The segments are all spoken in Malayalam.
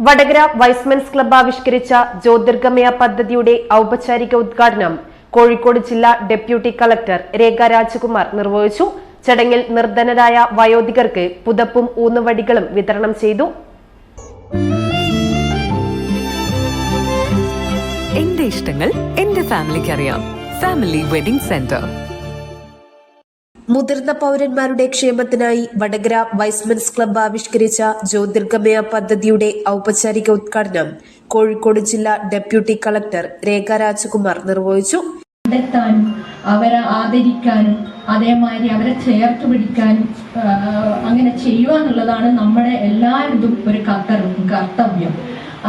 വടകര വൈസ്മെൻസ് ക്ലബ്ബ് ആവിഷ്കരിച്ച ജ്യോതിർഗമയ പദ്ധതിയുടെ ഔപചാരിക ഉദ്ഘാടനം കോഴിക്കോട് ജില്ലാ ഡെപ്യൂട്ടി കളക്ടർ രേഖ രാജകുമാർ നിർവഹിച്ചു. ചടങ്ങിൽ നിർധനരായ വയോധികർക്ക് പുതപ്പും ഊന്നുവടികളും വിതരണം ചെയ്തു. എന്റെ ഇഷ്ടങ്ങൾ എന്റെ ഫാമിലിക്ക് അറിയാം. Family wedding centre. മുതിർന്ന പൗരന്മാരുടെ ക്ഷേമത്തിനായി വടകര വൈസ്മെൻസ് ക്ലബ്ബ് ആവിഷ്കരിച്ച ജ്യോതിർഗമയ പദ്ധതിയുടെ ഔപചാരിക ഉദ്ഘാടനം കോഴിക്കോട് ജില്ലാ ഡെപ്യൂട്ടി കളക്ടർ രേഖ രാജകുമാർ നിർവഹിച്ചു. അവരെ ആദരിക്കാനും അതേമാതിരി അവരെ ചേർത്ത് പിടിക്കാനും അങ്ങനെ ചെയ്യുക എന്നുള്ളതാണ് നമ്മുടെ എല്ലാവരുടെ ഒരു കർത്തവ്യം.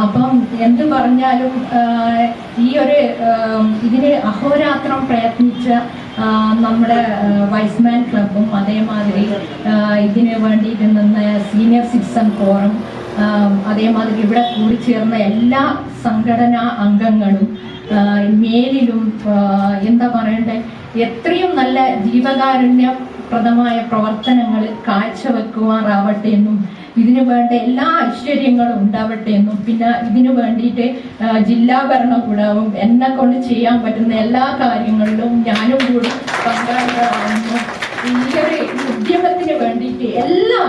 അപ്പം എന്ത് പറഞ്ഞാലും ഈ ഒരു ഇതിന് അഹോരാത്രം പ്രയത്നിച്ച നമ്മുടെ വൈസ്മാൻ ക്ലബും അതേമാതിരി ഇതിനു വേണ്ടിയിട്ട് നിന്ന സീനിയർ സിറ്റിസൺ ഫോറം അതേമാതിരി ഇവിടെ കൂടി ചേർന്ന എല്ലാ സംഘടനാ അംഗങ്ങളും മേലിലും എന്താ പറയണ്ടേ എത്രയും നല്ല ജീവകാരുണ്യപ്രദമായ പ്രവർത്തനങ്ങൾ കാഴ്ചവെക്കുമാറാവട്ടെ എന്നും ഇതിനു വേണ്ട എല്ലാ ഐശ്വര്യങ്ങളും ഉണ്ടാവട്ടെ എന്നും പിന്നെ ഇതിനു വേണ്ടിയിട്ട് ജില്ലാ ഭരണകൂടവും എന്നെ കൊണ്ട് ചെയ്യാൻ പറ്റുന്ന എല്ലാ കാര്യങ്ങളിലും ഞാനും കൂടി പങ്കാളികളാകുന്നു ഈ ഒരു ഉദ്യമത്തിന് വേണ്ടിയിട്ട് എല്ലാ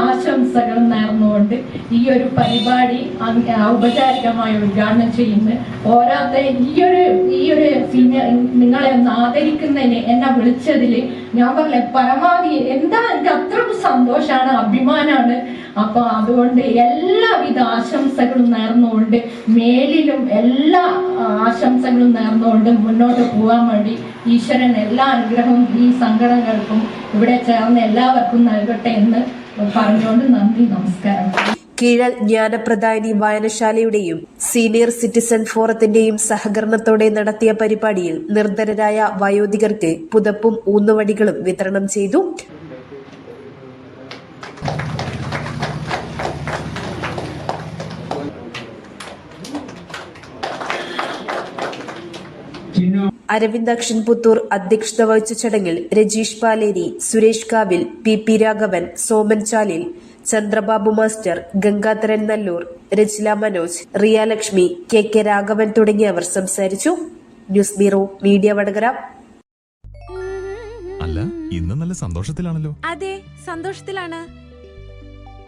ആശംസകളും നേർന്നുകൊണ്ട് ഈ ഒരു പരിപാടി ഔപചാരികമായി ഉദ്ഘാടനം ചെയ്യുന്നു. പോരാത്ത ഈ ഒരു ഈ ഒരു സീനിയർ നിങ്ങളെ ഒന്ന് ആദരിക്കുന്നതിന് എന്നെ വിളിച്ചതിൽ ഞാൻ പറഞ്ഞ പരമാവധി എന്താ എനിക്ക് അത്രയും സന്തോഷമാണ് അഭിമാനമാണ്. അപ്പൊ അതുകൊണ്ട് എല്ലാവിധ ആശംസകളും നേർന്നുകൊണ്ട് മേലിലും എല്ലാ ആശംസകളും നേർന്നുകൊണ്ട് മുന്നോട്ട് പോകാൻ വേണ്ടി ഈശ്വരൻ എല്ലാ അനുഗ്രഹവും ഈ സംഘടനകൾക്കും ഇവിടെ ചേർന്ന് എല്ലാവർക്കും നൽകട്ടെ എന്ന് പറഞ്ഞുകൊണ്ട് നന്ദി നമസ്കാരം. കീഴൽ ജ്ഞാനപ്രദായിനി വായനശാലയുടെയും സീനിയർ സിറ്റിസൺ ഫോറത്തിന്റെയും സഹകരണത്തോടെ നടത്തിയ പരിപാടിയിൽ നിർധനരായ വയോധികർക്ക് പുതപ്പും ഊന്നുവടികളും വിതരണം ചെയ്തു. അരവിന്ദാക്ഷൻ പുത്തൂർ അധ്യക്ഷത വഹിച്ച ചടങ്ങിൽ Rajeesh Paleri Suresh Kavil P P Raghavan Soman Chalil Chandrababu master Gangadharan Nallur Rajila Manoj Riya Lakshmi K K Raghavan തുടങ്ങിയവർ സംസാരിച്ചു. News bureau media Vadakara. അല്ല ഇന്ന് നല്ല സന്തോഷത്തിലാണല്ലോ. അതെ സന്തോഷത്തിലാണ്.